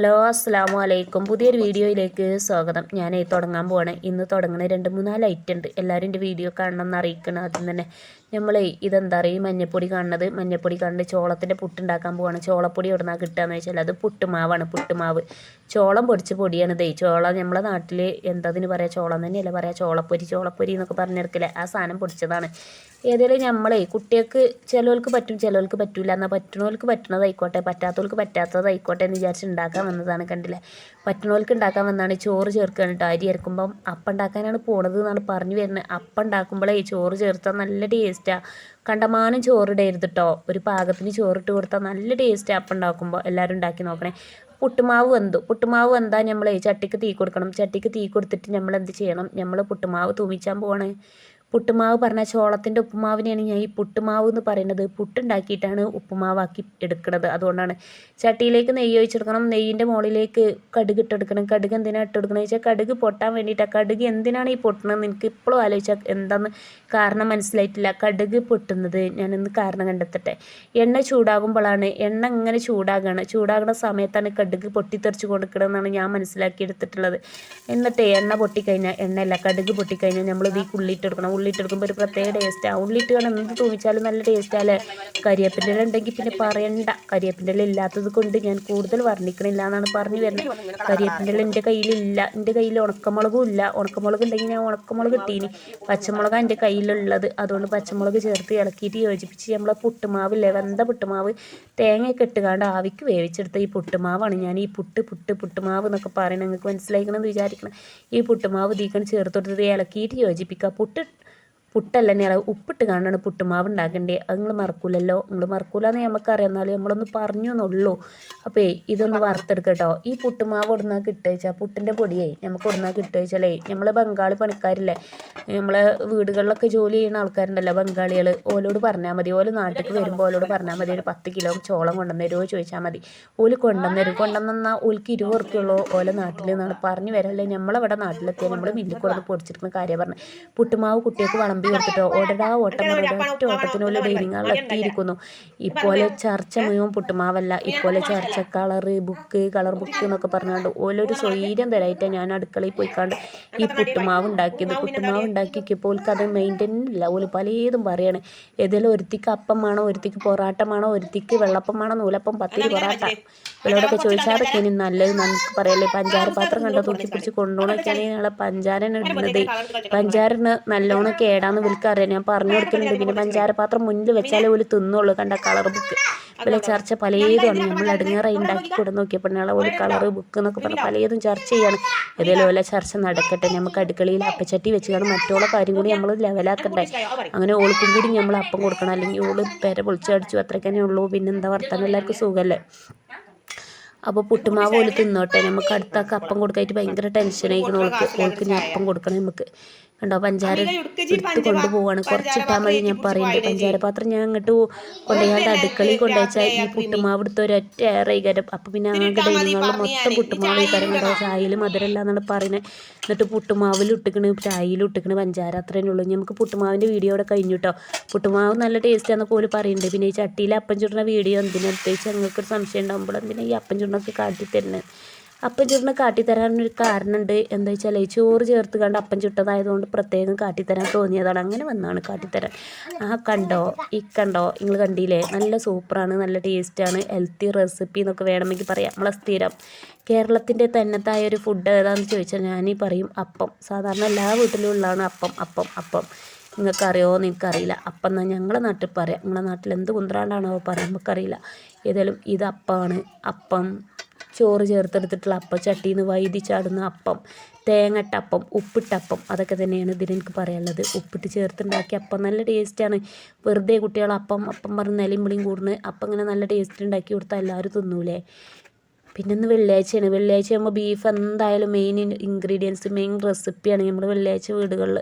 Hello അസ്സാം വലൈക്കും പുതിയൊരു വീഡിയോയിലേക്ക് സ്വാഗതം. ഞാൻ തുടങ്ങാൻ പോവാണ്. ഇന്ന് തുടങ്ങുന്ന രണ്ട് മൂന്നാൽ ഐറ്റം ഉണ്ട്. എല്ലാവരും എന്റെ വീഡിയോ കാണണം എന്ന് അറിയിക്കണം. ആദ്യം തന്നെ നമ്മളെ ഇതെന്താ പറയുക ഈ മഞ്ഞപ്പൊടി കാണുന്നത് മഞ്ഞപ്പൊടി കണ്ട് ചോളത്തിന്റെ പുട്ടുണ്ടാക്കാൻ പോവാണ്. ചോളപ്പൊടി എവിടുന്നാ കിട്ടുകയെന്ന് വെച്ചാൽ അത് പുട്ടുമാവാണ് പുട്ടുമാവ്. ചോളം പൊടിച്ച പൊടിയാണ് ദൈ ചോളം നമ്മളെ നാട്ടിൽ എന്തതിന് പറയാ? ചോളം തന്നെയല്ല പറയാ? ചോളപ്പൊരി ചോളപ്പൊരി എന്നൊക്കെ പറഞ്ഞെടുക്കില്ല ആ സാധനം പൊടിച്ചതാണ്. ഏതായാലും നമ്മളെ കുട്ടികൾക്ക് ചിലവർക്ക് പറ്റും ചിലവർക്ക് പറ്റില്ല എന്നാൽ പറ്റുന്നവർക്ക് പറ്റുന്നതായിക്കോട്ടെ പറ്റാത്തവർക്ക് പറ്റാത്തതായിക്കോട്ടെ എന്ന് വിചാരിച്ച് ഉണ്ടാക്കാൻ വന്നതാണ് കണ്ടില്ലേ? പറ്റുന്നവർക്ക് ഉണ്ടാക്കാൻ വന്നതാണ് ചോറ് ചേർക്കുകയാണ് കേട്ടോ അരി ഇറക്കുമ്പം അപ്പം ഉണ്ടാക്കാനാണ് പോണത് എന്നാണ് പറഞ്ഞു വരുന്നത്. അപ്പം ഉണ്ടാക്കുമ്പോഴേ ചോറ് ചേർത്താൽ നല്ല ടേസ്റ്റാണ് കണ്ടമാനം ചോറിടരുത് കേട്ടോ ഒരു പാകത്തിന് ചോറിട്ട് കൊടുത്താൽ നല്ല ടേസ്റ്റ് അപ്പം ഉണ്ടാക്കുമ്പോൾ എല്ലാവരും ഉണ്ടാക്കി നോക്കണേ. പുട്ടുമാവ് വെന്തു. പുട്ടുമാവ് വെന്താൽ നമ്മൾ ചട്ടിക്ക് തീ കൊടുക്കണം. ചട്ടിക്ക് തീ കൊടുത്തിട്ട് നമ്മൾ എന്ത് ചെയ്യണം? നമ്മൾ പുട്ടുമാവ് തൂമിച്ചാൻ പോവാണ്. പുട്ടുമാവ് പറഞ്ഞ ചോളത്തിന്റെ ഉപ്പുമാവിനെയാണ് ഞാൻ ഈ പുട്ടുമാവ് എന്ന് പറയുന്നത്. പുട്ടുണ്ടാക്കിയിട്ടാണ് ഉപ്പുമാവാക്കി എടുക്കുന്നത്. അതുകൊണ്ടാണ് ചട്ടിയിലേക്ക് നെയ്യ് ഒഴിച്ചെടുക്കണം. നെയ്യിന്റെ മുകളിലേക്ക് കടുക് ഇട്ടെടുക്കണം. കടുക് എന്തിനാണ് ഇട്ടെടുക്കണമെന്ന് വെച്ചാൽ കടുക് പൊട്ടാൻ വേണ്ടിയിട്ടാണ് കടുക് എന്തിനാണ് ഈ പൊട്ടുന്നത് എനിക്ക് ഇപ്പോഴും ആലോചിച്ചാൽ എന്താന്ന് കാരണം മനസ്സിലായിട്ടില്ല. കടുക് പൊട്ടുന്നത് ഞാനിന്ന് കാരണം കണ്ടെത്തട്ടെ. എണ്ണ ചൂടാകുമ്പോഴാണ് എണ്ണ ഇങ്ങനെ ചൂടാകുകയാണ് ചൂടാകുന്ന സമയത്താണ് കടുക് പൊട്ടിത്തെറിച്ച് കൊടുക്കണമെന്നാണ് ഞാൻ മനസ്സിലാക്കി എടുത്തിട്ടുള്ളത് എന്നിട്ട് എണ്ണ പൊട്ടിക്കഴിഞ്ഞാൽ എണ്ണയല്ല കടുക് പൊട്ടിക്കഴിഞ്ഞാൽ നമ്മൾ ഈ ഉള്ളിട്ടെടുക്കണം ഉള്ളിട്ടെടുക്കുമ്പോൾ ഒരു പ്രത്യേക ടേസ്റ്റാണ് ഉള്ളിട്ട് കാണാൻ എന്ത് തൂമിച്ചാലും നല്ല ടേസ്റ്റാല്ലേ കരിയേപ്പിന്റെ ഉണ്ടെങ്കിൽ പിന്നെ പറയണ്ട. കരിയേപ്പിന്റെ ഇല ഇല്ലാത്തത് കൊണ്ട് ഞാൻ കൂടുതൽ വർണിക്കണില്ല എന്നാണ് പറഞ്ഞു വരുന്നത്. കരിയേപ്പിന്റെ എന്റെ കയ്യിലില്ല. എന്റെ കയ്യിൽ ഉണക്കമുളകും ഇല്ല. ഉണക്കമുളക് ഉണ്ടെങ്കിൽ ഞാൻ ഉണക്കമുളക് കിട്ടീനി പച്ചമുളക് എന്റെ കയ്യിലുള്ളത്. അതുകൊണ്ട് പച്ചമുളക് ചേർത്ത് ഇളക്കിയിട്ട് യോജിപ്പിച്ച് നമ്മളെ പുട്ടുമാവ് പുട്ടുമാവില്ലേ? വെന്ത പുട്ടുമാവ് തേങ്ങയൊക്കെ ഇട്ടുകാണ്ട് ആവിക്ക് വേവിച്ചെടുത്ത ഈ പുട്ടുമാവാണ് ഞാൻ. ഈ പുട്ട് പുട്ട് പുട്ടുമാവ് എന്നൊക്കെ പറയുന്നത്. നിങ്ങൾക്ക് മനസ്സിലാക്കണമെന്ന് വിചാരിക്കണം. ഈ പുട്ടുമാവ് തീക്കണം ചേർത്ത് ഇളക്കിയിട്ട് യോജിപ്പിക്കുക. പുട്ട് പുട്ടല്ല ഇനി ഉപ്പിട്ട് കാണാണ് പുട്ടുമാവ് ഉണ്ടാക്കണ്ടേ അത് നിങ്ങൾ മറക്കൂലല്ലോ. നിങ്ങൾ മറക്കൂലെന്ന് നമുക്കറിയാം എന്നാലും നമ്മളൊന്ന് പറഞ്ഞു എന്നുള്ളൂ അപ്പോൾ ഇതൊന്ന് വറുത്തെടുക്കട്ടോ ഈ പുട്ടുമാവ് ഒടുന്നാൽ കിട്ടുക പുട്ടിന്റെ പൊടിയേ നമുക്ക് ഒടുന്നാൽ കിട്ടുക നമ്മൾ ബംഗാളി പണിക്കാരില്ലേ? നമ്മളെ വീടുകളിലൊക്കെ ജോലി ചെയ്യുന്ന ആൾക്കാരുണ്ടല്ലോ ബംഗാളികൾ ഓലോട് പറഞ്ഞാൽ മതി. ഓൽ നാട്ടിലേക്ക് വരുമ്പോൾ ഓലോട് പറഞ്ഞാൽ മതി. ഒരു പത്ത് കിലോ ചോളം കൊണ്ടുവന്നരുമോ ചോദിച്ചാൽ മതി. ഓൽ കൊണ്ടുവന്നരും കൊണ്ടുവന്നാൽ ഓൽക്ക് ഇരുപത് ഉറുപ്പ്യുള്ളൂ ഓല നാട്ടിൽ നിന്നാണ്. പറഞ്ഞു വരല്ലേ? നമ്മളവിടെ നാട്ടിലെത്തിയാൽ നമ്മൾ മില്ലിൽ പൊടിച്ചിരിക്കുന്ന കാര്യം പറഞ്ഞു. പുട്ടുമാവ് കുട്ടികൾക്ക് വളം കമ്പി കൊടുത്തിട്ടോ ഓടടാ ഓട്ടം ഒറ്റ ഓട്ടത്തിനുള്ള ഡൈനിങ് ഹാളിൽ എത്തിയിരിക്കുന്നു ഇപ്പോലെ ചർച്ച മുഴുവൻ പുട്ടുമാവല്ല ഇപ്പോലെ ചർച്ച കളറ് ബുക്ക് കളർ ബുക്ക് എന്നൊക്കെ പറഞ്ഞുകൊണ്ട് ഓലൊരു സ്വൈര്യം തരായിട്ട് ഞാൻ അടുക്കളയിൽ പോയിക്കാണ്ട് ഈ പുട്ടുമാവ് ഉണ്ടാക്കിയത് പുട്ടുമാവ് ഉണ്ടാക്കിയപ്പോൾ അത് മെയിന്റെയിൻ ഇല്ല ഓൽ പലതും പറയാണ് ഏതെങ്കിലും ഒരുത്തിക്ക് അപ്പമാണോ ഒരുത്തിക്ക് പൊറാട്ടമാണോ ഒരുത്തിക്ക് വെള്ളപ്പമാണോ നൂലപ്പം പത്തിരി പൊറാട്ട ഇവരോടൊക്കെ ചോദിച്ചാൽ അതൊക്കെ ഇനി നല്ലത് നമുക്ക് പറയല്ലേ പഞ്ചാര പാത്രം കണ്ടോ തൂക്കി പിടിച്ച് കൊണ്ടുപോകണൊക്കെയാണ് ഞങ്ങളെ പഞ്ചാരനെ ഇടുന്നത് പഞ്ചാരന് നല്ലോണം കേടാ എന്താണെന്ന് വിൽക്കറിയാം ഞാൻ പറഞ്ഞു കൊടുക്കുന്നുണ്ട് പിന്നെ പഞ്ചാരപാത്രം മുന്നിൽ വെച്ചാലേ ഒരു തിന്നുള്ളൂ. കണ്ട കളർ ബുക്ക് പിന്നെ ചർച്ച പലതുമാണ് നമ്മൾ അടുങ്ങാറായി ഉണ്ടാക്കി കൊടു നോക്കിയപ്പോൾ നാളെ ഒരു കളർ ബുക്ക് എന്നൊക്കെ പറഞ്ഞാൽ പലതും ചർച്ച ചെയ്യാണ്. ഏതെങ്കിലും ഓല ചർച്ച നടക്കട്ടെ. നമുക്ക് അടുക്കളയിൽ അപ്പച്ചട്ടി വെച്ച് കാണും. മറ്റുള്ള കാര്യം കൂടി നമ്മൾ ലെവലാക്കണ്ടേ അങ്ങനെ ഓൾക്കും കൂടി നമ്മൾ അപ്പം കൊടുക്കണം. അല്ലെങ്കിൽ ഓൾ പെര പൊളിച്ചടിച്ചു അത്രയ്ക്കന്നെ ഉള്ളൂ. പിന്നെ എന്താ വർത്താനം? എല്ലാവർക്കും സുഖമല്ലേ അപ്പോൾ പുട്ടുമാവ് പോലെ തിന്നോട്ടെ. നമുക്ക് അടുത്ത അപ്പം കൊടുക്കാനായിട്ട് ഭയങ്കര ടെൻഷനായിരിക്കണം ഓൾക്ക്. ഓൾക്ക് ഞാൻ അപ്പം കൊടുക്കണം നമുക്ക് കണ്ടോ? പഞ്ചാര എടുത്ത് കൊണ്ടുപോവാണ്. കുറച്ചിട്ടാൽ മതി ഞാൻ പറയുന്നത് പഞ്ചാര പാത്രം ഞാൻ അങ്ങോട്ട് കൊണ്ടുപോയി അടുക്കളയിൽ കൊണ്ടുവച്ചാൽ ഈ പുട്ടുമാവ് എടുത്ത് ഒരൊറ്റ ഏറൈകരം അപ്പം പിന്നെ ആകെ ഡൈനിങ്ങുകളിൽ മൊത്തം പുട്ടുമാവ് കരം കണ്ടോ? ചായയിൽ മധുരമല്ല എന്നാണ് പറയുന്നത് എന്നിട്ട് പുട്ടുമാവിൽ ഇട്ടിക്കണ്. ചായയിൽ ഇട്ടിക്കണ് പഞ്ചാര അത്രേ ഉള്ളൂ. നമുക്ക് പുട്ടുമാവിന്റെ വീഡിയോ അവിടെ കഴിഞ്ഞു കേട്ടോ പുട്ടുമാവ് നല്ല ടേസ്റ്റ് ആണെന്ന് പോലും പറയുന്നുണ്ട് പിന്നെ ഈ ചട്ടിയിൽ അപ്പം ചുടുന്ന വീഡിയോ എന്തിനാ? പ്രത്യേകിച്ച് ഞങ്ങൾക്കൊരു സംശയം ഉണ്ടാകുമ്പോൾ എന്തിനാ ഈ അപ്പം ചുടുന്നൊക്കെ കാട്ടി തരുന്നത് അപ്പം ചുട്ടിന് കാട്ടിത്തരാനൊരു കാരണമുണ്ട് എന്താ വെച്ചാൽ ഈ ചോറ് ചേർത്ത് കണ്ട് അപ്പം ചുട്ടതായതുകൊണ്ട് പ്രത്യേകം കാട്ടിത്തരാൻ തോന്നിയതാണ്. അങ്ങനെ വന്നാണ് കാട്ടിത്തരാൻ. ആ കണ്ടോ? ഈ കണ്ടോ? നിങ്ങൾ കണ്ടില്ലേ? നല്ല സൂപ്പറാണ് നല്ല ടേസ്റ്റാണ്. ഹെൽത്തി റെസിപ്പി എന്നൊക്കെ വേണമെങ്കിൽ പറയാം. നമ്മളെ സ്ഥിരം. കേരളത്തിന്റെ തന്നത്തായ ഒരു ഫുഡ് ഏതാണെന്ന് ചോദിച്ചാൽ ഞാനീ പറയും അപ്പം. സാധാരണ എല്ലാ വീട്ടിലും ഉള്ളതാണ് അപ്പം അപ്പം അപ്പം. നിങ്ങൾക്ക് നിങ്ങൾക്കറിയില്ല. അപ്പം എന്നാൽ ഞങ്ങളെ നാട്ടിൽ പറയാം. നിങ്ങളെ നാട്ടിൽ എന്ത് കുന്ത്രാണ്ടാണോ പറയാം. നമുക്കറിയില്ല. ഏതായാലും ഇത് അപ്പമാണ് അപ്പം ചോറ് ചേർത്തെടുത്തിട്ടുള്ള അപ്പം ചട്ടിയിൽ നിന്ന് വൈദി ചാടുന്ന അപ്പം തേങ്ങട്ടപ്പം ഉപ്പിട്ടപ്പം അതൊക്കെ തന്നെയാണ് ഇതിന് എനിക്ക് പറയാനുള്ളത്. ഉപ്പിട്ട് ചേർത്തുണ്ടാക്കിയ അപ്പം നല്ല ടേസ്റ്റാണ് വെറുതെ കുട്ടികൾ അപ്പം അപ്പം പറഞ്ഞ് നിലയും വിളിയും കൂടുന്നു അപ്പം ഇങ്ങനെ നല്ല ടേസ്റ്റ് ഉണ്ടാക്കി കൊടുത്താൽ എല്ലാവരും തിന്നൂലേ? പിന്നെ ഇന്ന് വെള്ളിയാഴ്ചയാണ്. വെള്ളിയാഴ്ച ആകുമ്പോൾ ബീഫ് എന്തായാലും മെയിൻ ഇൻഗ്രീഡിയൻസ് മെയിൻ റെസിപ്പിയാണ് നമ്മൾ വെള്ളിയാഴ്ച വീടുകളിൽ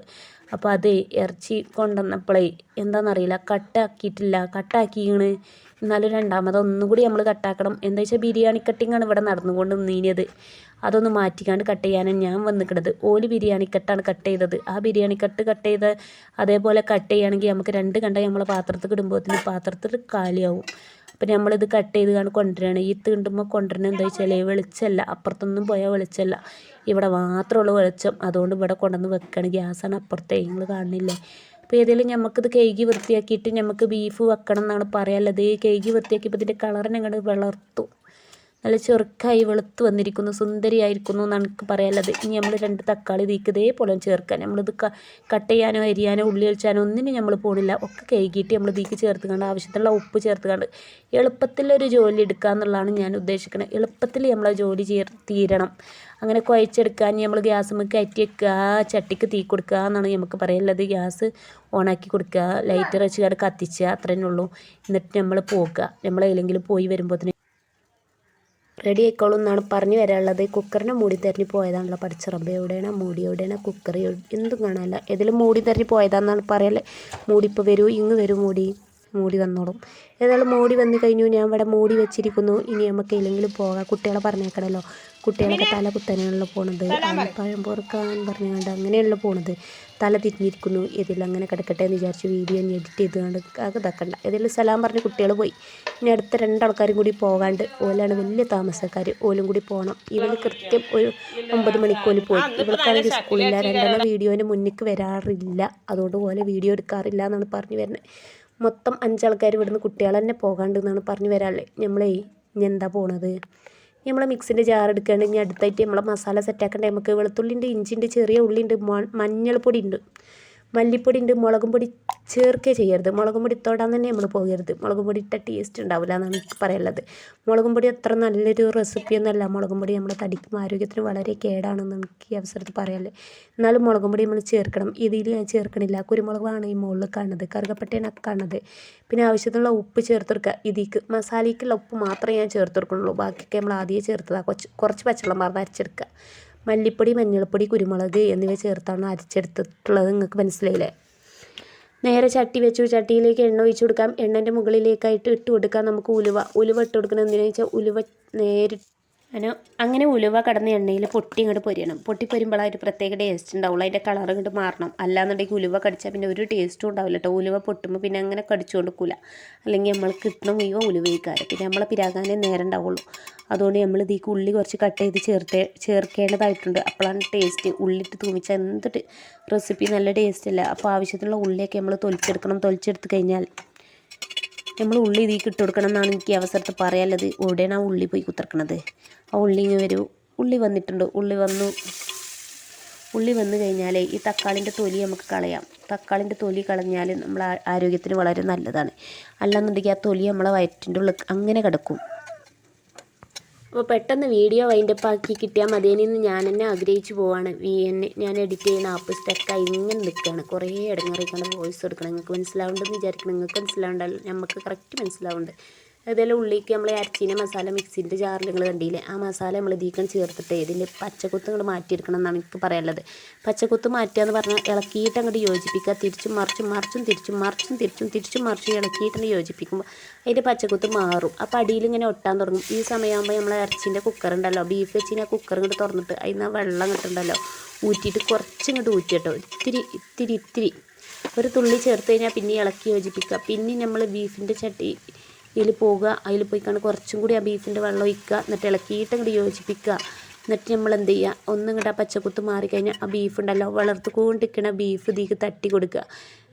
അപ്പോൾ അത് ഇറച്ചി കൊണ്ടുവന്നപ്പോഴേ എന്താണെന്നറിയില്ല കട്ടാക്കിയിട്ടില്ല. കട്ടാക്കിയാണ് എന്നാലും രണ്ടാമത് ഒന്നുകൂടി നമ്മൾ കട്ടാക്കണം എന്താ വെച്ചാൽ ബിരിയാണി കട്ടിങ്ങാണ് ഇവിടെ നടന്നുകൊണ്ട് നീനിയത് അതൊന്ന് മാറ്റിക്കാണ്ട് കട്ട് ചെയ്യാനാണ് ഞാൻ വന്നിക്കണത്. ഓൽ ബിരിയാണി കട്ടാണ് കട്ട് ചെയ്തത്. ആ ബിരിയാണി കട്ട് കട്ട് ചെയ്ത് അതേപോലെ കട്ട് ചെയ്യുകയാണെങ്കിൽ നമുക്ക് രണ്ട് കണ്ട നമ്മളെ പാത്രത്തിൽ ഇടുമ്പോഴത്തിന് പാത്രത്തിൽ കാലിയാവും. അപ്പം നമ്മളിത് കട്ട് ചെയ്ത് കാണും കൊണ്ടുവരികയാണ് ഈ തീണ്ടുമ്പോൾ കൊണ്ടുവരണം എന്താ വെച്ചാൽ വെളിച്ചമല്ല അപ്പുറത്തൊന്നും പോയാൽ വെളിച്ചമല്ല ഇവിടെ മാത്രമുള്ള വെളിച്ചം. അതുകൊണ്ട് ഇവിടെ കൊണ്ടുവന്ന് വെക്കുകയാണ് ഗ്യാസാണ് അപ്പുറത്തെ നിങ്ങൾ കാണുന്നില്ലേ അപ്പോൾ ഏതെങ്കിലും നമുക്കിത് കഴുകി വൃത്തിയാക്കിയിട്ട് നമുക്ക് ബീഫ് വെക്കണം എന്നാണ് പറയാനുള്ളത്. കഴുകി വൃത്തിയാക്കിയപ്പോൾ ഇതിന്റെ കളറിനെ അങ്ങോട്ട് വളർത്തു. നല്ല ചെറുക്കായി വെളുത്ത് വന്നിരിക്കുന്നു സുന്ദരിയായിരിക്കുന്നു എന്നാണ് എനിക്ക് പറയാനുള്ളത്. ഇനി നമ്മൾ രണ്ട് തക്കാളി തീക്ക് ഇതേപോലെ ചേർക്കാൻ നമ്മളിത് കട്ട് ചെയ്യാനോ എരിയാനോ ഉള്ളി ഒഴിച്ചാനോ ഒന്നിനും നമ്മൾ പോണില്ല. ഒക്കെ കഴുകിയിട്ട് നമ്മൾ തീക്ക് ചേർത്ത് കണ്ട് ആവശ്യത്തിലുള്ള ഉപ്പ് ചേർത്ത് കണ്ട് എളുപ്പത്തിലൊരു ജോലി എടുക്കുക എന്നുള്ളതാണ് ഞാൻ ഉദ്ദേശിക്കുന്നത്. എളുപ്പത്തിൽ നമ്മളെ ജോലി ചേർ തീരണം. അങ്ങനെ കുഴച്ചെടുക്കാൻ നമ്മൾ ഗ്യാസ് കയറ്റി വെക്കുക ചട്ടിക്ക് തീ കൊടുക്കുക എന്നാണ് നമുക്ക് പറയാനുള്ളത്. ഗ്യാസ് ഓണാക്കി കൊടുക്കുക ലൈറ്റർ വെച്ച് കത്തിച്ച് അത്രേ ഉള്ളൂ. എന്നിട്ട് നമ്മൾ പോകുക നമ്മളെങ്കിലും പോയി വരുമ്പോൾ റെഡി ആയിക്കോളും എന്നാണ് പറഞ്ഞു വരാനുള്ളത്. കുക്കറിനെ മൂടി തെരഞ്ഞു പോയതാണല്ലോ പഠിച്ചറമ്പ് എവിടെയാണ്? മൂടി എവിടെയാണ്? കുക്കർ എന്തും കാണാനല്ല. ഇതിൽ മൂടി തെരഞ്ഞു പോയതാണെന്നാണ് പറയല്ലേ മൂടി ഇപ്പോൾ വരൂ ഇങ്ങ് വരൂ മൂടി മൂടി വന്നോളും. ഏതായാലും മൂടി വന്നു കഴിഞ്ഞു. ഞാൻ ഇവിടെ മൂടി വെച്ചിരിക്കുന്നു. ഇനി നമുക്ക് ഇല്ലെങ്കിലും പോകാം. കുട്ടികളെ പറഞ്ഞേക്കണല്ലോ. കുട്ടികളൊക്കെ തല കുത്തനെയാണല്ലോ പോണത്. പഴം പൊറുക്കാൻ പറഞ്ഞുകൊണ്ട് അങ്ങനെയാണല്ലോ പോണത്. തല തിരിഞ്ഞിരിക്കുന്നു. ഇതിൽ അങ്ങനെ കിടക്കട്ടെ എന്ന് വിചാരിച്ചു വീഡിയോ എഡിറ്റ് ചെയ്ത് കൊണ്ട് അത് ഇതാക്കണ്ട. ഇതിൽ സലാം പറഞ്ഞ് കുട്ടികൾ പോയി. ഇനി അടുത്ത രണ്ടാൾക്കാരും കൂടി പോകാണ്ട് ഓലാണ് വലിയ താമസക്കാർ. ഓലും കൂടി പോകണം ഇവൾ കൃത്യം ഒരു ഒമ്പത് മണിക്കോൽ പോയി. ഇവൾക്കാണെങ്കിൽ സ്കൂളില്ല രണ്ടെണ്ണം വീഡിയോന് മുന്നിക്ക് വരാറില്ല. അതുകൊണ്ട് ഓലെ വീഡിയോ എടുക്കാറില്ല എന്നാണ് പറഞ്ഞു വരുന്നത്. മൊത്തം അഞ്ചാൾക്കാർ ഇവിടുന്ന് കുട്ടികൾ തന്നെ പോകാണ്ട് എന്നാണ് പറഞ്ഞു വരാനുള്ളത് നമ്മളേ ഇനി എന്താ പോണത്? നമ്മളെ മിക്സിന്റെ ജാർ എടുക്കുകയാണെങ്കിൽ അടുത്തായിട്ട് നമ്മളെ മസാല സെറ്റാക്കേണ്ട നമുക്ക് വെളുത്തുള്ളിന്റെ ഇഞ്ചിന്റെ ചെറിയ ഉള്ളിയുണ്ട് മഞ്ഞൾപ്പൊടി ഉണ്ട് മല്ലിപ്പൊടി ഉണ്ട് മുളകും പൊടി ചേർക്കേ ചെയ്യരുത്. മുളകും പൊടി തൊടാൻ തന്നെ നമ്മൾ പോകരുത്. മുളകും പൊടി ഇട്ട ടേസ്റ്റ് ഉണ്ടാവില്ല എന്നാണ് എനിക്ക് പറയാനുള്ളത്. മുളകും പൊടി അത്ര നല്ലൊരു റെസിപ്പിയൊന്നുമല്ല മുളകും പൊടി നമ്മുടെ തടിക്കും ആരോഗ്യത്തിന് വളരെ കേടാണെന്ന് എനിക്ക് ഈ അവസരത്തിൽ പറയാനുള്ളത്. എന്നാലും മുളകും പൊടി നമ്മൾ ചേർക്കണം. ഇതിൽ ഞാൻ ചേർക്കണില്ല. കുരുമുളകാണ് ഈ മുകളിൽ കാണുന്നത്. കറുകപ്പട്ടയാണ് കാണുന്നത്. പിന്നെ ആവശ്യത്തിനുള്ള ഉപ്പ് ചേർത്തെടുക്കുക ഇതിക്ക് മസാലയ്ക്കുള്ള ഉപ്പ് മാത്രമേ ഞാൻ ചേർത്തെടുക്കുന്നുള്ളൂ ബാക്കിയൊക്കെ നമ്മൾ ആദ്യമേ ചേർത്തതാണ് കുറച്ച് കുറച്ച് പച്ചവെള്ളം പറഞ്ഞ് അരച്ചെടുക്കുക. മല്ലിപ്പൊടി മഞ്ഞൾപ്പൊടി കുരുമുളക് എന്നിവ ചേർത്താണ് അരച്ചെടുത്തിട്ടുള്ളത്. നിങ്ങൾക്ക് മനസ്സിലായില്ലേ? നേരെ ചട്ടി വെച്ചു. ചട്ടിയിലേക്ക് എണ്ണ ഒഴിച്ചു കൊടുക്കാം. എണ്ണന്റെ മുകളിലേക്കായിട്ട് ഇട്ട് കൊടുക്കാം. നമുക്ക് ഉലുവ ഉലുവ ഇട്ട് കൊടുക്കണം. എന്തിനാണെന്ന് വെച്ചാൽ ഉലുവ നേരിട്ട് അങ്ങനെ അങ്ങനെ ഉലുവ കടന്ന എണ്ണയിൽ പൊട്ടി ഇങ്ങോട്ട് പൊരിയണം. പൊട്ടി പൊരുമ്പോൾ ഒരു പ്രത്യേക ടേസ്റ്റ് ഉണ്ടാവുള്ളൂ. അതിന്റെ കളർ ഇങ്ങോട്ട് മാറണം. അല്ലാന്നുണ്ടെങ്കിൽ ഉലുവ കടിച്ചാൽ പിന്നെ ഒരു ടേസ്റ്റും ഉണ്ടാവില്ല കേട്ടോ ഉലുവ പൊട്ടുമ്പോൾ പിന്നെ അങ്ങനെ കടിച്ചു കൊടുക്കില്ല അല്ലെങ്കിൽ നമ്മൾ കിട്ടണം മുഴുവൻ ഉലുവയ്ക്കാറ് പിന്നെ നമ്മളെ പിരാകാനേ നേരം ഉണ്ടാവുള്ളൂ. അതുകൊണ്ട് നമ്മൾ ഇതിലേക്ക് ഉള്ളി കുറച്ച് കട്ട് ചെയ്ത് ചേർത്ത് ചേർക്കേണ്ടതായിട്ടുണ്ട്. അപ്പോഴാണ് ടേസ്റ്റ് ഉള്ളിട്ട് തൂമിച്ചാൽ എന്ത് റെസിപ്പി നല്ല ടേസ്റ്റ് അല്ല? അപ്പോൾ ആവശ്യത്തിനുള്ള ഉള്ളിയൊക്കെ നമ്മൾ തൊലിച്ചെടുക്കണം. തൊലിച്ചെടുത്ത് കഴിഞ്ഞാൽ നമ്മൾ ഉള്ളി ഇതിലേക്ക് ഇട്ട് കൊടുക്കണം എന്നാണ് എനിക്ക് അവസരത്ത് പറയാനുള്ളത്. എവിടെയാണ് ആ ഉള്ളി പോയി കുത്തിറക്കണത്. ആ ഉള്ളി ഇങ്ങനെ വരൂ ഉള്ളി വന്നിട്ടുണ്ട്. ഉള്ളി വന്നു. ഉള്ളി വന്നു കഴിഞ്ഞാൽ ഈ തക്കാളിന്റെ തൊലി നമുക്ക് കളയാം. തക്കാളിന്റെ തൊലി കളഞ്ഞാൽ നമ്മൾ ആരോഗ്യത്തിന് വളരെ നല്ലതാണ്. അല്ലാന്നുണ്ടെങ്കിൽ ആ തൊലി നമ്മളെ വയറ്റിന്റെ ഉള്ളിൽ അങ്ങനെ കിടക്കും. അപ്പോൾ പെട്ടെന്ന് വീഡിയോ വൈൻഡപ്പ് ആക്കി കിട്ടിയാൽ മതിയെന്ന് ഞാൻ തന്നെ ആഗ്രഹിച്ചു പോവാണ്. എന്നെ ഞാൻ എഡിറ്റ് ചെയ്യുന്ന ആപ്പ് സ്റ്റക്കായി ഇങ്ങനെ നിൽക്കുകയാണ് കുറേ ഇടങ്ങറിയിക്കാണ്ട് വോയിസ് എടുക്കണം നിങ്ങൾക്ക് മനസ്സിലാവുണ്ടെന്ന് വിചാരിക്കണം നിങ്ങൾക്ക് മനസ്സിലാവുണ്ടല്ലോ നമുക്ക് കറക്റ്റ് മനസ്സിലാവുന്നുണ്ട് അതേപോലെ ഉള്ളിക്ക് നമ്മൾ അരച്ചീന മസാല മിക്സിന്റെ ജാറിൽ നിങ്ങൾ കണ്ടില്ലേ? ആ മസാല നമ്മൾ ഇതിക്കാൻ ചേർത്തിട്ട് ഇതിന്റെ പച്ചക്കുത്ത് ഇങ്ങോട്ട് മാറ്റിയെടുക്കണം എന്നാണ് എനിക്ക് പറയാനുള്ളത്. പച്ചക്കുത്ത് മാറ്റുക എന്ന് പറഞ്ഞാൽ ഇളക്കിയിട്ട് അങ്ങോട്ട് യോജിപ്പിക്കുക. തിരിച്ചും മറിച്ചും മറിച്ചും തിരിച്ചും മറിച്ചും തിരിച്ചും തിരിച്ചും മറിച്ചും ഇളക്കിയിട്ട് യോജിപ്പിക്കുമ്പോൾ അതിന്റെ പച്ചക്കുത്ത് മാറും. അപ്പോൾ അടിയിൽ ഇങ്ങനെ ഒട്ടാൻ തുടങ്ങും. ഈ സമയമാകുമ്പോൾ നമ്മൾ ഇറച്ചിന്റെ കുക്കർ ഉണ്ടല്ലോ. ബീഫ് വെച്ചിന് കുക്കർ ഇങ്ങോട്ട് തുറന്നിട്ട് അതിൽ നിന്ന് വെള്ളം കിട്ടുന്നുണ്ടല്ലോ ഊറ്റിയിട്ട് കുറച്ചിങ്ങോട്ട് ഊറ്റിട്ടോ ഇത്തിരി ഇത്തിരി ഇത്തിരി. ഒരു തുള്ളി ചേർത്ത് കഴിഞ്ഞാൽ പിന്നെ ഇളക്കി യോജിപ്പിക്കുക. പിന്നെ നമ്മൾ ബീഫിന്റെ ചട്ടി ഇതിൽ പോകുക അതിൽ പോയി കുറച്ചും കൂടി ആ ബീഫിന്റെ വെള്ളം ഒഴിക്കുക. എന്നിട്ട് ഇളക്കിയിട്ട് അങ്ങോട്ട് യോജിപ്പിക്കുക. എന്നിട്ട് നമ്മൾ എന്ത് ചെയ്യുക? ഒന്നും ഇങ്ങോട്ട് ആ പച്ചക്കുത്ത് മാറിക്കഴിഞ്ഞാൽ ആ ബീഫ് ഉണ്ടല്ലോ വളർത്തുകൊണ്ടിരിക്കണ ബീഫ് ഇതിക്ക് തട്ടി കൊടുക്കുക.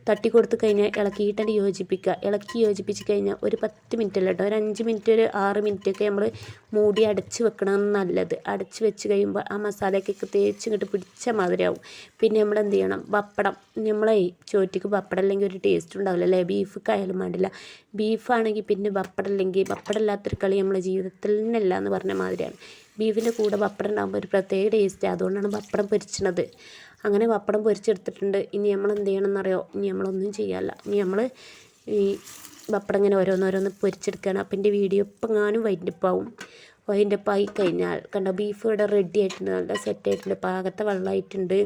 തട്ടി കൊടുത്ത് കഴിഞ്ഞാൽ ഇളക്കിയിട്ട് യോജിപ്പിക്കുക. ഇളക്കി യോജിപ്പിച്ച് കഴിഞ്ഞാൽ ഒരു പത്ത് മിനിറ്റ് അല്ല കേട്ടോ? ഒരു അഞ്ച് മിനിറ്റ് ഒരു ആറ് മിനിറ്റ് ഒക്കെ നമ്മൾ മൂടി അടച്ച് വെക്കണം നല്ലത്. അടച്ച് വെച്ച് കഴിയുമ്പോൾ ആ മസാലയൊക്കെ തേച്ച് ഇങ്ങോട്ട് പിടിച്ച മാതിരിയാവും. പിന്നെ നമ്മൾ എന്ത് ചെയ്യണം? പപ്പടം നമ്മളെ ചോറ്റിക്ക് പപ്പടം അല്ലെങ്കിൽ ഒരു ടേസ്റ്റ് ഉണ്ടാവില്ല അല്ലേ? ബീഫ് ആയാലും വേണ്ടില്ല ബീഫാണെങ്കിൽ പിന്നെ പപ്പടം അല്ലെങ്കിൽ പപ്പടം ഇല്ലാത്തൊരു കളി നമ്മളെ ജീവിതത്തിൽ തന്നെയല്ല എന്ന് പറഞ്ഞ മാതിരിയാണ്. ബീഫിന്റെ കൂടെ പപ്പടം ഉണ്ടാകുമ്പോൾ ഒരു പ്രത്യേക ടേസ്റ്റ് അതുകൊണ്ടാണ് പപ്പടം പൊരിച്ചണത്. അങ്ങനെ പപ്പടം പൊരിച്ചെടുത്തിട്ടുണ്ട്. ഇനി നമ്മൾ എന്ത് ചെയ്യണമെന്നറിയോ? ഇനി നമ്മളൊന്നും ചെയ്യാല്ല. ഇനി നമ്മൾ ഈ പപ്പടം ഇങ്ങനെ ഓരോന്നോരോന്ന് പൊരിച്ചെടുക്കുകയാണ്. അപ്പം എന്റെ വീഡിയോ ഇപ്പം ഞാനും വൈൻഡപ്പാവും. വൈൻഡപ്പായി കഴിഞ്ഞാൽ കണ്ട ബീഫ് ഇവിടെ റെഡി ആയിട്ടുണ്ട്. നല്ല സെറ്റ് ആയിട്ടുണ്ട്. പാകത്തെ വെള്ളമായിട്ടുണ്ട്.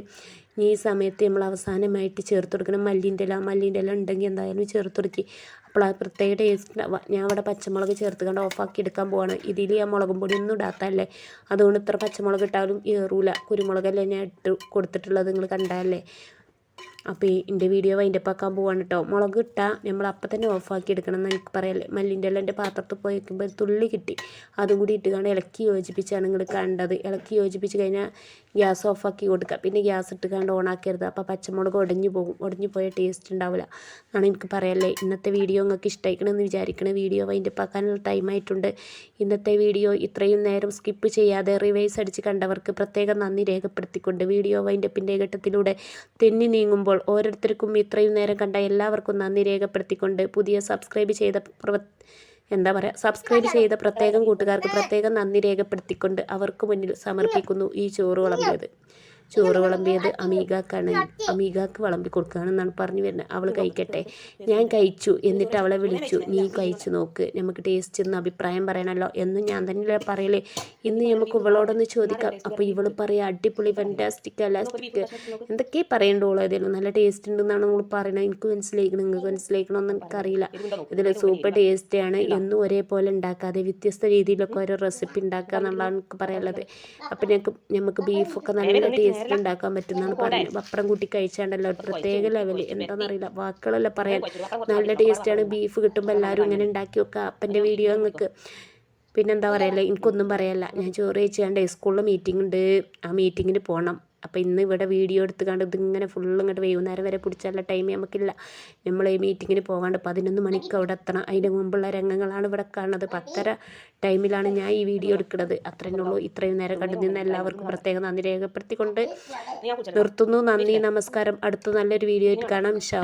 ഇനി ഈ സമയത്ത് നമ്മൾ അവസാനമായിട്ട് ചേർത്ത് കൊടുക്കണം. മല്ലിന്റെ ഇല. മല്ലിന്റെ ഇല ഉണ്ടെങ്കിൽ എന്തായാലും ചേർത്ത് കൊടുക്കി. അപ്പോൾ ആ പ്രത്യേക ടേസ്റ്റ് ഞാൻ അവിടെ പച്ചമുളക് ചേർത്ത് കണ്ട് ഓഫാക്കി എടുക്കാൻ പോവാണ്. ഇതിൽ ഞാൻ മുളകും പൊടി ഒന്നും ഇടാത്തല്ലേ അതുകൊണ്ട് ഇത്ര പച്ചമുളക് ഇട്ടാലും ഏറൂല. കുരുമുളകല്ലേ ഞാൻ ഇട്ട് കൊടുത്തിട്ടുള്ളത് നിങ്ങൾ കണ്ടല്ലേ അപ്പോൾ എന്റെ വീഡിയോ വൈൻഡപ്പ് ആക്കാൻ പോവാണ് കേട്ടോ മുളക് ഇട്ടാൽ നമ്മൾ അപ്പം തന്നെ ഓഫാക്കി എടുക്കണം എന്ന് എനിക്ക് പറയല്ലേ മല്ലിന്റെ എല്ലാം എന്റെ പാത്രത്തിൽ പോയി വയ്ക്കുമ്പോൾ തുള്ളി കിട്ടി. അതും കൂടി ഇട്ടുകൊണ്ട് ഇളക്കി യോജിപ്പിച്ചാണ് നിങ്ങൾ കണ്ടത്. ഇളക്കി യോജിപ്പിച്ച് കഴിഞ്ഞാൽ ഗ്യാസ് ഓഫാക്കി കൊടുക്കുക പിന്നെ ഗ്യാസ് ഇട്ട് കണ്ട് ഓണാക്കരുത് അപ്പോൾ പച്ചമുളക് ഉടഞ്ഞു പോകും. ഉടഞ്ഞു പോയ ടേസ്റ്റ് ഉണ്ടാവില്ല എന്നാണ് എനിക്ക് പറയല്ലേ ഇന്നത്തെ വീഡിയോ നിങ്ങൾക്ക് ഇഷ്ടമായിക്കണമെന്ന് വിചാരിക്കണം. വീഡിയോ വൈൻഡപ്പ് ടൈം ആയിട്ടുണ്ട്. ഇന്നത്തെ വീഡിയോ ഇത്രയും നേരം സ്കിപ്പ് ചെയ്യാതെ റിവൈസ് അടിച്ച് കണ്ടവർക്ക് പ്രത്യേകം നന്ദി രേഖപ്പെടുത്തിക്കൊണ്ട് വീഡിയോ വൈൻഡപ്പിന്റെ ഘട്ടത്തിലൂടെ തെന്നി നീങ്ങുമ്പോൾ ഓരോരുത്തർക്കും ഇത്രയും നേരം കണ്ട എല്ലാവർക്കും നന്ദി രേഖപ്പെടുത്തിക്കൊണ്ട് പുതിയ സബ്സ്ക്രൈബ് ചെയ്ത എന്താ പറയുക സബ്സ്ക്രൈബ് ചെയ്ത പ്രത്യേകം കൂട്ടുകാർക്ക് പ്രത്യേകം നന്ദി രേഖപ്പെടുത്തിക്കൊണ്ട് അവർക്ക് മുന്നിൽ സമർപ്പിക്കുന്നു ഈ ചോറ് വിളമ്പിയത്. ചോറ് വിളമ്പിയത് അമീകാക്കാണ് അമീകാക്ക് വിളമ്പി കൊടുക്കുകയാണെന്നാണ് പറഞ്ഞു വരുന്നത് അവൾ കഴിക്കട്ടെ. ഞാൻ കഴിച്ചു. എന്നിട്ട് അവളെ വിളിച്ചു. നീ കഴിച്ചു നോക്ക്. നമുക്ക് ടേസ്റ്റ് എന്ന് അഭിപ്രായം പറയണമല്ലോ എന്ന് ഞാൻ തന്നെ പറയലേ. ഇന്ന് നമുക്ക് ഇവളോടൊന്ന് ചോദിക്കാം. അപ്പോൾ ഇവൾ പറയാം അടിപൊളി ഫാന്റാസ്റ്റിക് അലാസ്റ്റിക് എന്തൊക്കെ പറയണ്ടുള്ളൂ ഏതെങ്കിലും നല്ല ടേസ്റ്റ് ഉണ്ടെന്നാണ് നമ്മൾ പറയുന്നത് എനിക്ക് മനസ്സിലായിക്കണം. നിങ്ങൾക്ക് മനസ്സിലാക്കണമെന്ന് എനിക്കറിയില്ല. ഇതിൽ സൂപ്പർ ടേസ്റ്റിയാണ് എന്നും ഒരേപോലെ ഉണ്ടാക്കാതെ വ്യത്യസ്ത രീതിയിലൊക്കെ ഓരോ റെസിപ്പി ഉണ്ടാക്കുക എന്നുള്ളതാണ് എനിക്ക് പറയാനുള്ളത്. അപ്പം ഞങ്ങൾക്ക് നമുക്ക് ബീഫൊക്കെ നല്ല ടേസ്റ്റ് ഉണ്ടാക്കാൻ പറ്റുന്നതാണ് പറയുന്നത് പപ്പടം കൂട്ടി കഴിച്ചാണ്ടല്ലോ ഒരു പ്രത്യേക ലെവൽ എന്താണെന്നറിയില്ല വാക്കുകളല്ല പറയാൻ നല്ല ടേസ്റ്റാണ്. ബീഫ് കിട്ടുമ്പോൾ എല്ലാവരും ഇങ്ങനെ ഉണ്ടാക്കി വെക്കുക അപ്പന്റെ വീഡിയോ നിങ്ങൾക്ക് പിന്നെന്താ പറയല്ലേ എനിക്കൊന്നും പറയല്ല. ഞാൻ ചോറ് കഴിച്ചാണ്ട് സ്കൂളിൽ മീറ്റിംഗ് ഉണ്ട്. ആ മീറ്റിങ്ങിന് പോകണം അപ്പോൾ ഇന്ന് ഇവിടെ വീഡിയോ എടുത്ത് കണ്ട് ഇതിങ്ങനെ ഫുള്ള് ഇങ്ങോട്ട് വൈകുന്നേരം വരെ പിടിച്ചാലുള്ള ടൈം നമുക്കില്ല. നമ്മൾ ഈ മീറ്റിങ്ങിന് പോകാണ്ട് പതിനൊന്ന് മണിക്ക് അവിടെ എത്തണം. അതിന്റെ മുമ്പുള്ള രംഗങ്ങളാണ് ഇവിടെ കാണുന്നത്. പത്തര ടൈമിലാണ് ഞാൻ ഈ വീഡിയോ എടുക്കുന്നത്. അത്രയേ ഉള്ളൂ. ഇത്രയും നേരം കണ്ടു നിന്ന് എല്ലാവർക്കും പ്രത്യേകം നന്ദി രേഖപ്പെടുത്തിക്കൊണ്ട് നിർത്തുന്നു. നന്ദി നമസ്കാരം. അടുത്ത നല്ലൊരു വീഡിയോ ആയിട്ട് കാണാം. ഇൻഷാ